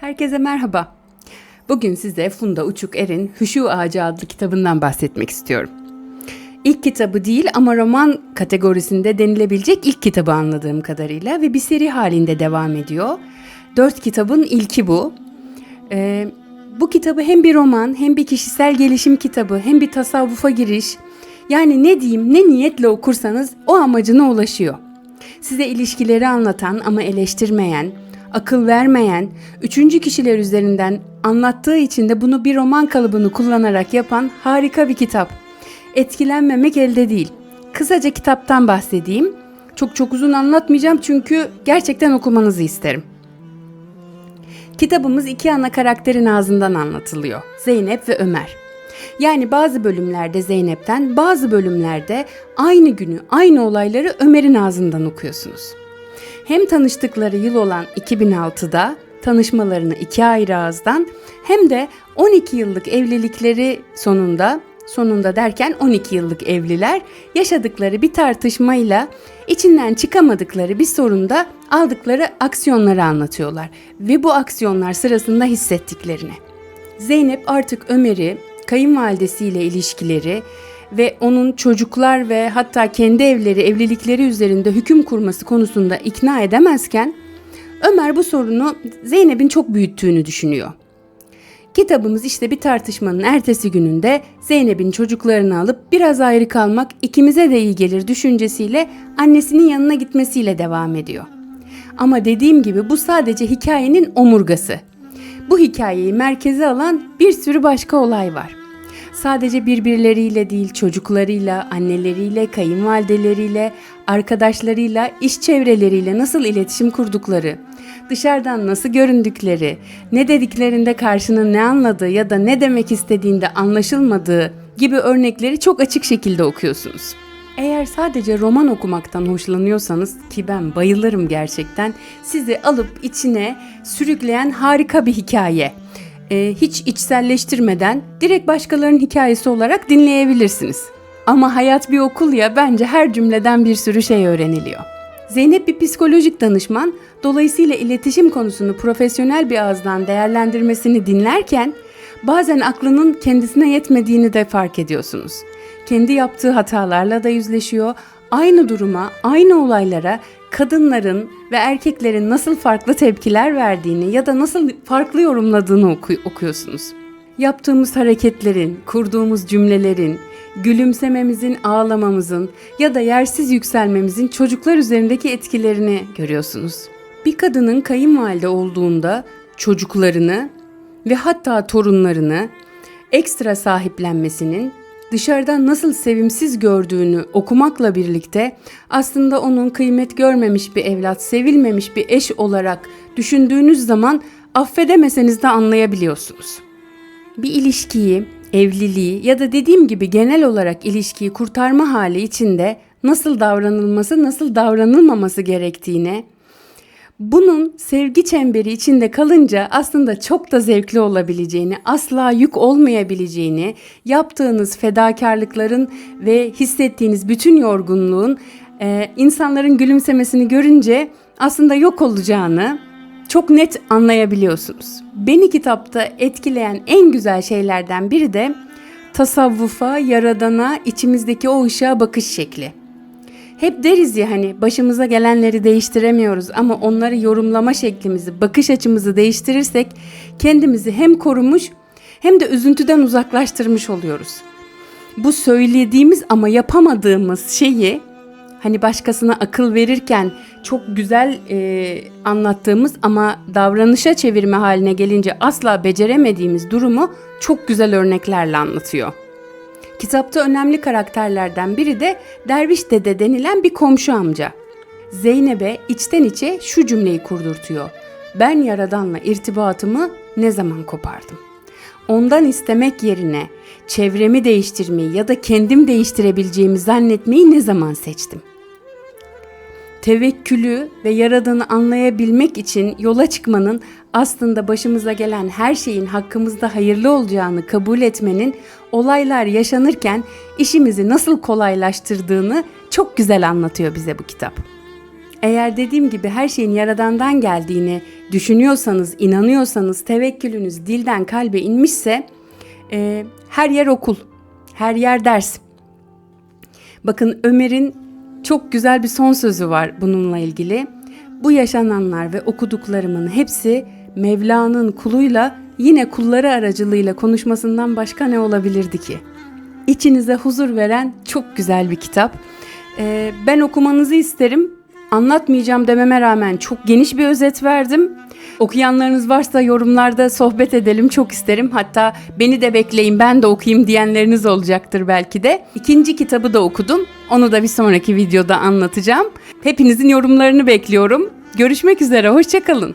Herkese merhaba. Bugün size Funda Uçuk Er'in Hüşu Ağacı adlı kitabından bahsetmek istiyorum. İlk kitabı değil ama roman kategorisinde denilebilecek ilk kitabı anladığım kadarıyla ve bir seri halinde devam ediyor. Dört kitabın ilki bu. Ee, bu kitabı hem bir roman hem bir kişisel gelişim kitabı hem bir tasavvufa giriş. Yani ne diyeyim ne niyetle okursanız o amacına ulaşıyor. Size ilişkileri anlatan ama eleştirmeyen, akıl vermeyen, üçüncü kişiler üzerinden anlattığı için de bunu bir roman kalıbını kullanarak yapan harika bir kitap. Etkilenmemek elde değil. Kısaca kitaptan bahsedeyim. Çok çok uzun anlatmayacağım çünkü gerçekten okumanızı isterim. Kitabımız iki ana karakterin ağzından anlatılıyor. Zeynep ve Ömer. Yani bazı bölümlerde Zeynep'ten, bazı bölümlerde aynı günü, aynı olayları Ömer'in ağzından okuyorsunuz. Hem tanıştıkları yıl olan 2006'da tanışmalarını iki ayrı ağızdan hem de 12 yıllık evlilikleri sonunda sonunda derken 12 yıllık evliler yaşadıkları bir tartışmayla içinden çıkamadıkları bir sorunda aldıkları aksiyonları anlatıyorlar ve bu aksiyonlar sırasında hissettiklerini. Zeynep artık Ömer'i kayınvalidesiyle ilişkileri ve onun çocuklar ve hatta kendi evleri, evlilikleri üzerinde hüküm kurması konusunda ikna edemezken Ömer bu sorunu Zeynep'in çok büyüttüğünü düşünüyor. Kitabımız işte bir tartışmanın ertesi gününde Zeynep'in çocuklarını alıp biraz ayrı kalmak ikimize de iyi gelir düşüncesiyle annesinin yanına gitmesiyle devam ediyor. Ama dediğim gibi bu sadece hikayenin omurgası. Bu hikayeyi merkeze alan bir sürü başka olay var. Sadece birbirleriyle değil, çocuklarıyla, anneleriyle, kayınvalideleriyle, arkadaşlarıyla, iş çevreleriyle nasıl iletişim kurdukları, dışarıdan nasıl göründükleri, ne dediklerinde karşının ne anladığı ya da ne demek istediğinde anlaşılmadığı gibi örnekleri çok açık şekilde okuyorsunuz. Eğer sadece roman okumaktan hoşlanıyorsanız ki ben bayılırım gerçekten sizi alıp içine sürükleyen harika bir hikaye. Ee, hiç içselleştirmeden direkt başkalarının hikayesi olarak dinleyebilirsiniz. Ama hayat bir okul ya bence her cümleden bir sürü şey öğreniliyor. Zeynep bir psikolojik danışman, dolayısıyla iletişim konusunu profesyonel bir ağızdan değerlendirmesini dinlerken bazen aklının kendisine yetmediğini de fark ediyorsunuz. Kendi yaptığı hatalarla da yüzleşiyor, aynı duruma, aynı olaylara kadınların ve erkeklerin nasıl farklı tepkiler verdiğini ya da nasıl farklı yorumladığını oku- okuyorsunuz. Yaptığımız hareketlerin, kurduğumuz cümlelerin, gülümsememizin, ağlamamızın ya da yersiz yükselmemizin çocuklar üzerindeki etkilerini görüyorsunuz. Bir kadının kayınvalide olduğunda çocuklarını ve hatta torunlarını ekstra sahiplenmesinin dışarıdan nasıl sevimsiz gördüğünü okumakla birlikte aslında onun kıymet görmemiş bir evlat, sevilmemiş bir eş olarak düşündüğünüz zaman affedemeseniz de anlayabiliyorsunuz. Bir ilişkiyi, evliliği ya da dediğim gibi genel olarak ilişkiyi kurtarma hali içinde nasıl davranılması, nasıl davranılmaması gerektiğine bunun sevgi çemberi içinde kalınca aslında çok da zevkli olabileceğini, asla yük olmayabileceğini, yaptığınız fedakarlıkların ve hissettiğiniz bütün yorgunluğun e, insanların gülümsemesini görünce aslında yok olacağını çok net anlayabiliyorsunuz. Beni kitapta etkileyen en güzel şeylerden biri de tasavvufa, yaradana, içimizdeki o ışığa bakış şekli. Hep deriz ya hani başımıza gelenleri değiştiremiyoruz ama onları yorumlama şeklimizi, bakış açımızı değiştirirsek kendimizi hem korumuş hem de üzüntüden uzaklaştırmış oluyoruz. Bu söylediğimiz ama yapamadığımız şeyi hani başkasına akıl verirken çok güzel e, anlattığımız ama davranışa çevirme haline gelince asla beceremediğimiz durumu çok güzel örneklerle anlatıyor. Kitapta önemli karakterlerden biri de Derviş Dede denilen bir komşu amca. Zeynep'e içten içe şu cümleyi kurdurtuyor. Ben Yaradan'la irtibatımı ne zaman kopardım? Ondan istemek yerine çevremi değiştirmeyi ya da kendim değiştirebileceğimi zannetmeyi ne zaman seçtim? Tevekkülü ve Yaradan'ı anlayabilmek için yola çıkmanın aslında başımıza gelen her şeyin hakkımızda hayırlı olacağını kabul etmenin olaylar yaşanırken işimizi nasıl kolaylaştırdığını çok güzel anlatıyor bize bu kitap. Eğer dediğim gibi her şeyin yaradandan geldiğini düşünüyorsanız, inanıyorsanız, tevekkülünüz dilden kalbe inmişse e, her yer okul, her yer ders. Bakın Ömer'in çok güzel bir son sözü var bununla ilgili. Bu yaşananlar ve okuduklarımın hepsi Mevla'nın kuluyla yine kulları aracılığıyla konuşmasından başka ne olabilirdi ki? İçinize huzur veren çok güzel bir kitap. Ee, ben okumanızı isterim. Anlatmayacağım dememe rağmen çok geniş bir özet verdim. Okuyanlarınız varsa yorumlarda sohbet edelim çok isterim. Hatta beni de bekleyin ben de okuyayım diyenleriniz olacaktır belki de. İkinci kitabı da okudum. Onu da bir sonraki videoda anlatacağım. Hepinizin yorumlarını bekliyorum. Görüşmek üzere, hoşçakalın.